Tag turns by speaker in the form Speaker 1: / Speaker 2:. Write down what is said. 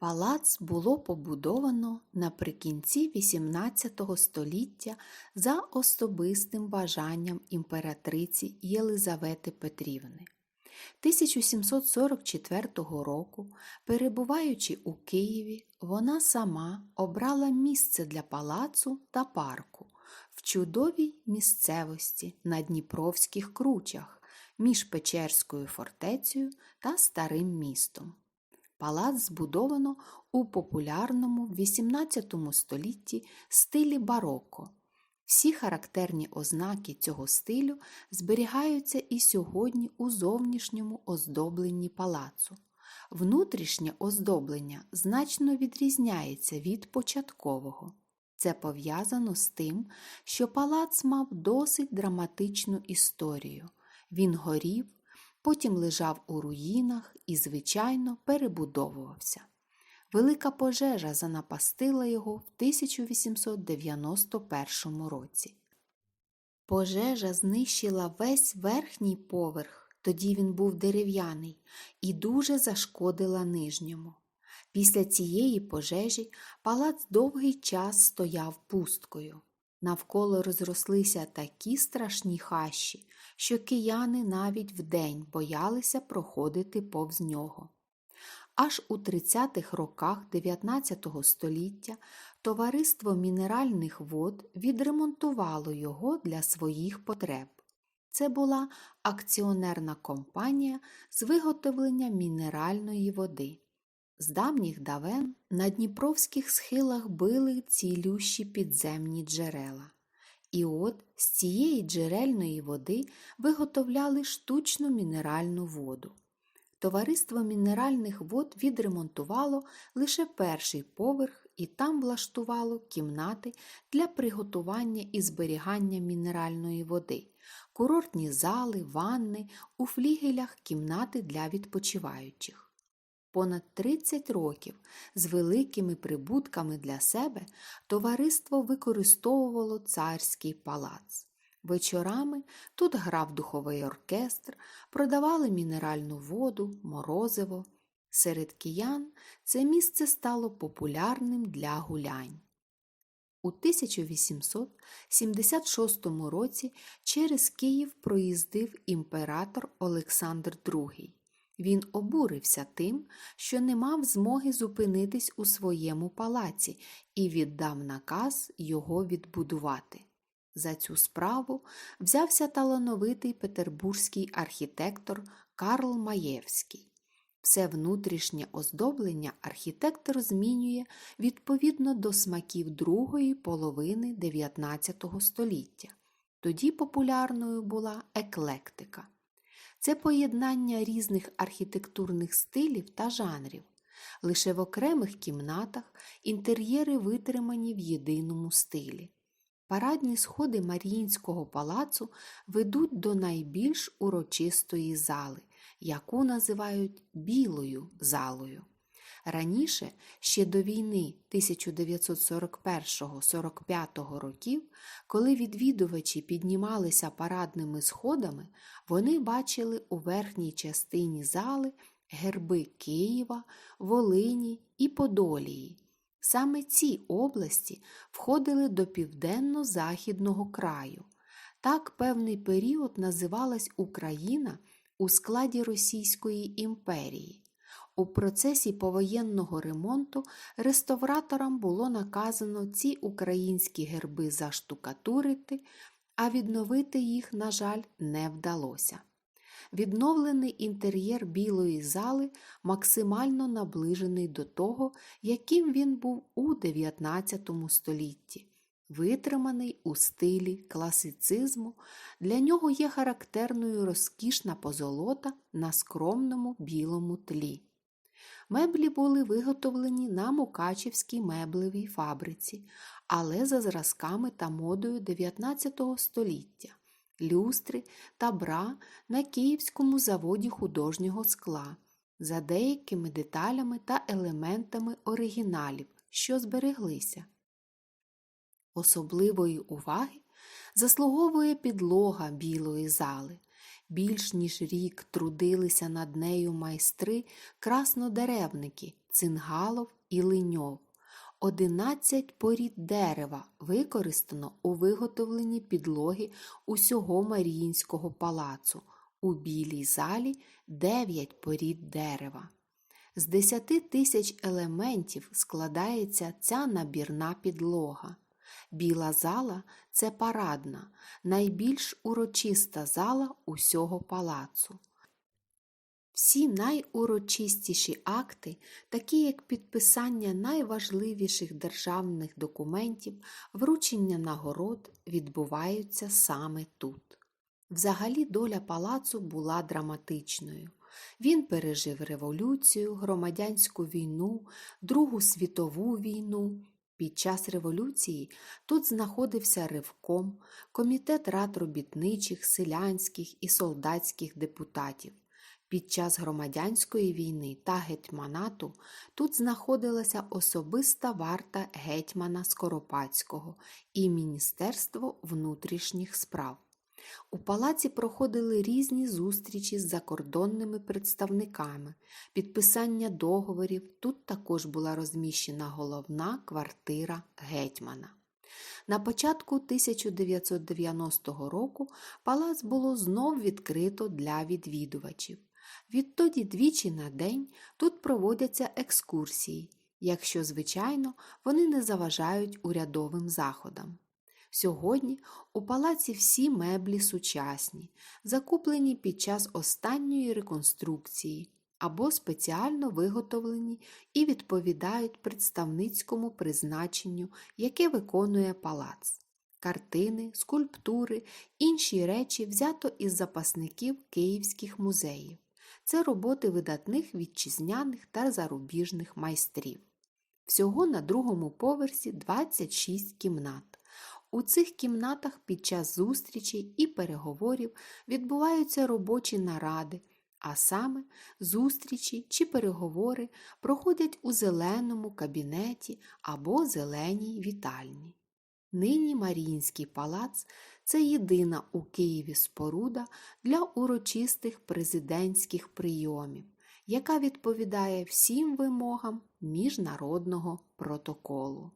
Speaker 1: Палац було побудовано наприкінці XVIII століття за особистим бажанням імператриці Єлизавети Петрівни. 1744 року, перебуваючи у Києві, вона сама обрала місце для палацу та парку в чудовій місцевості на Дніпровських кручах між Печерською фортецею та Старим містом. Палац збудовано у популярному XVIII столітті стилі бароко. Всі характерні ознаки цього стилю зберігаються і сьогодні у зовнішньому оздобленні палацу. Внутрішнє оздоблення значно відрізняється від початкового. Це пов'язано з тим, що палац мав досить драматичну історію. Він горів, потім лежав у руїнах і, звичайно, перебудовувався. Велика пожежа занапастила його в 1891 році. Пожежа знищила весь верхній поверх, тоді він був дерев'яний, і дуже зашкодила нижньому. Після цієї пожежі палац довгий час стояв пусткою. Навколо розрослися такі страшні хащі, що кияни навіть вдень боялися проходити повз нього. Аж у 30-х роках 19 століття Товариство мінеральних вод відремонтувало його для своїх потреб. Це була акціонерна компанія з виготовлення мінеральної води. З давніх давен на дніпровських схилах били цілющі підземні джерела. І от з цієї джерельної води виготовляли штучну мінеральну воду. Товариство мінеральних вод відремонтувало лише перший поверх і там влаштувало кімнати для приготування і зберігання мінеральної води, курортні зали, ванни, у флігелях кімнати для відпочиваючих. Понад 30 років з великими прибутками для себе товариство використовувало царський палац. Вечорами тут грав духовий оркестр, продавали мінеральну воду, морозиво. Серед киян це місце стало популярним для гулянь. У 1876 році через Київ проїздив імператор Олександр II. Він обурився тим, що не мав змоги зупинитись у своєму палаці і віддав наказ його відбудувати. За цю справу взявся талановитий петербурзький архітектор Карл Маєвський. Все внутрішнє оздоблення архітектор змінює відповідно до смаків другої половини XIX століття. Тоді популярною була еклектика. Це поєднання різних архітектурних стилів та жанрів. Лише в окремих кімнатах інтер'єри витримані в єдиному стилі. Парадні сходи Маріїнського палацу ведуть до найбільш урочистої зали, яку називають Білою залою. Раніше, ще до війни 1941-45 років, коли відвідувачі піднімалися парадними сходами, вони бачили у верхній частині зали герби Києва, Волині і Подолії. Саме ці області входили до південно-західного краю. Так певний період називалась Україна у складі Російської імперії. У процесі повоєнного ремонту реставраторам було наказано ці українські герби заштукатурити, а відновити їх, на жаль, не вдалося. Відновлений інтер'єр білої зали максимально наближений до того, яким він був у XIX столітті, витриманий у стилі класицизму, для нього є характерною розкішна позолота на скромному білому тлі. Меблі були виготовлені на Мукачівській меблевій фабриці, але за зразками та модою 19 століття люстри та бра на Київському заводі художнього скла, за деякими деталями та елементами оригіналів, що збереглися. Особливої уваги заслуговує підлога білої зали. Більш ніж рік трудилися над нею майстри краснодеревники Цингалов і Линьов. Одинадцять порід дерева використано у виготовленні підлоги усього Маріїнського палацу. У білій залі дев'ять порід дерева. З десяти тисяч елементів складається ця набірна підлога. Біла зала це парадна, найбільш урочиста зала усього палацу. Всі найурочистіші акти, такі як підписання найважливіших державних документів, вручення нагород, відбуваються саме тут. Взагалі доля палацу була драматичною. Він пережив революцію, громадянську війну, Другу світову війну. Під час революції тут знаходився Ревком, комітет рад робітничих, селянських і солдатських депутатів. Під час громадянської війни та гетьманату тут знаходилася особиста варта гетьмана Скоропадського і Міністерство внутрішніх справ. У палаці проходили різні зустрічі з закордонними представниками, підписання договорів. Тут також була розміщена головна квартира гетьмана. На початку 1990 року палац було знов відкрито для відвідувачів. Відтоді двічі на день тут проводяться екскурсії, якщо, звичайно, вони не заважають урядовим заходам. Сьогодні у палаці всі меблі сучасні, закуплені під час останньої реконструкції або спеціально виготовлені і відповідають представницькому призначенню, яке виконує палац. Картини, скульптури, інші речі взято із запасників київських музеїв. Це роботи видатних вітчизняних та зарубіжних майстрів. Всього на другому поверсі 26 кімнат. У цих кімнатах під час зустрічей і переговорів відбуваються робочі наради, а саме зустрічі чи переговори проходять у зеленому кабінеті або зеленій вітальні. Нині Маріїнський палац це єдина у Києві споруда для урочистих президентських прийомів, яка відповідає всім вимогам міжнародного протоколу.